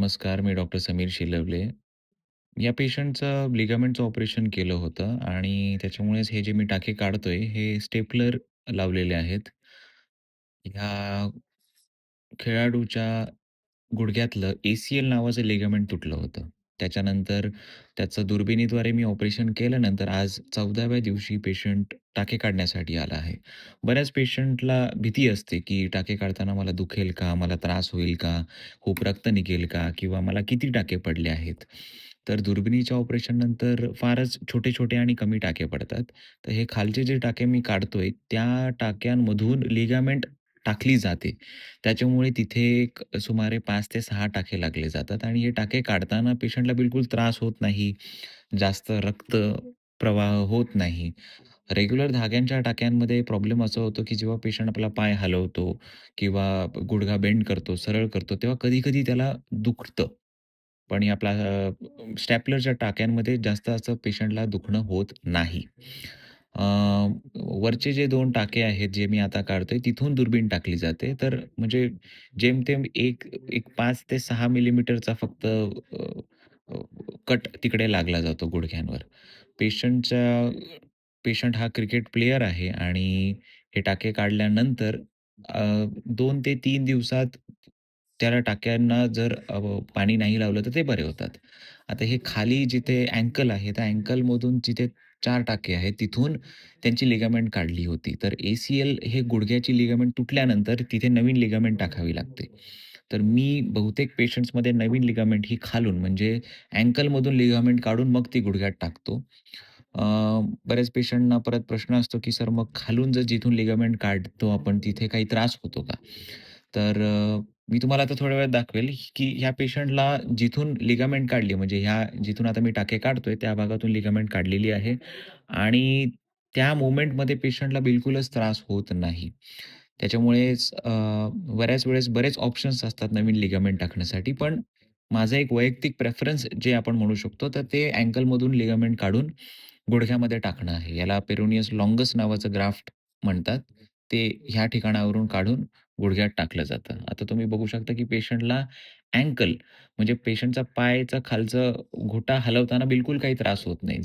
नमस्कार. मी डॉक्टर समीर शिलवले. या पेशंटचं लिगामेंटचं ऑपरेशन केलं होतं आणि त्याच्यामुळेच हे जे मी टाके काढतोय, हे स्टेपलर लावलेले आहेत. ह्या खेळाडूच्या गुडघ्यातलं ए-सी-एल नावाचं लिगामेंट तुटलं होतं. त्याच्यानंतर त्याचं दुर्बिणीद्वारे मी ऑपरेशन केल्यानंतर आज 14व्या दिवशी पेशंट टाके काढण्यासाठी आला आहे. बऱ्याच पेशंटला भीती असते, की टाके काढताना मला दुखेल का? मला त्रास होईल का? खूप रक्त निघेल का? किंवा मला किती टाके पडले आहेत? तर दुर्बिणीच्या ऑपरेशननंतर फारच छोटे-छोटे आणि कमी टाके पडतात. तर हे खालचे जे टाके मी काढतोय, त्या टाक्यांमधून लिगामेंट टाकली जाते. त्याच्यामुळे तिथे एक सुमारे 5 ते 6 टाके लागले जातात आणि हे टाके काढताना पेशंटला बिलकुल त्रास होत नाही. जास्त रक्त प्रवाह होत नाही. रेग्युलर धाग्यांच्या टाक्यांमध्ये प्रॉब्लेम असा होतो, की जेव्हा पेशंट आपला पाय हलवतो किंवा गुडघा बेंड करतो, सरळ करतो, तेव्हा कधी-कधी त्याला दुखतं. पण या आपला अ, स्टॅपलरच्या टाक्यांमध्ये जास्त असं पेशंटला दुखणं होत नाही. अ, वरचे जे 2 टाके आहेत, जे मी आता काढतोय, तिथून दुर्बीण टाकली जाते. तर म्हणजे जेमतेम एक एक 5 ते 6 मिलीमीटरचा फक्त अ, अ, कट तिकडे लागला जातो गुडघ्यांवर. पेशंटच्या पेशंट हा क्रिकेट प्लेयर आहे आणि हे टाके काढल्यानंतर अ, 2 ते 3 दिवसात त्याला टाक्यांना जर अ, पाणी नाही लावलं तर ते बरे होतात. आता हे खाली जिथे अँकल आहे, त्या अँकलमधून जिथे 4 टाके आहेत, तिथून त्यांची लिगामेंट काढली होती. तर ए-सी-एल हे गुडघ्याची लिगामेंट तुटल्यानंतर तिथे नवीन लिगामेंट टाकावी लागते. तर मी बहुतेक पेशंट्समध्ये नवीन लिगामेंट ही खालून म्हणजे अँकलमधून लिगामेंट काढून मग ती गुडघ्यात टाकतो. अ, बऱ्याच पेशंटना परत प्रश्न असतो, की "सर मग खालून जर जिथून लिगामेंट काढतो आपण तिथे काही त्रास होतो का?" तर अ, मी तुम्हाला आता थोड्या वेळात दाखवेल, की ह्या पेशंटला जिथून लिगामेंट काढली म्हणजे ह्या जिथून आता मी टाके काढतोय त्या भागातून लिगामेंट काढलेली आहे आणि त्या मोमेंटमध्ये पेशंटला बिलकुलच त्रास होत नाही. त्याच्यामुळेच अ, बऱ्याच वेळेस बरेच ऑप्शन्स असतात नवीन लिगामेंट टाकण्यासाठी. पण माझा एक वैयक्तिक प्रेफरन्स जे आपण म्हणू शकतो, तर ते अँकलमधून लिगामेंट काढून गुडघ्यामध्ये टाकणं आहे. याला पेरोनियस लॉन्गस नावाचं ग्राफ्ट म्हणतात. ते ह्या ठिकाणावरून काढून गुडघ्यात टाकलं जातं. आता तुम्ही बघू शकता, की पेशंटला अँकल म्हणजे पेशंटचा पायचा खालचा घोटा हलवताना बिलकुल काही त्रास होत नाही.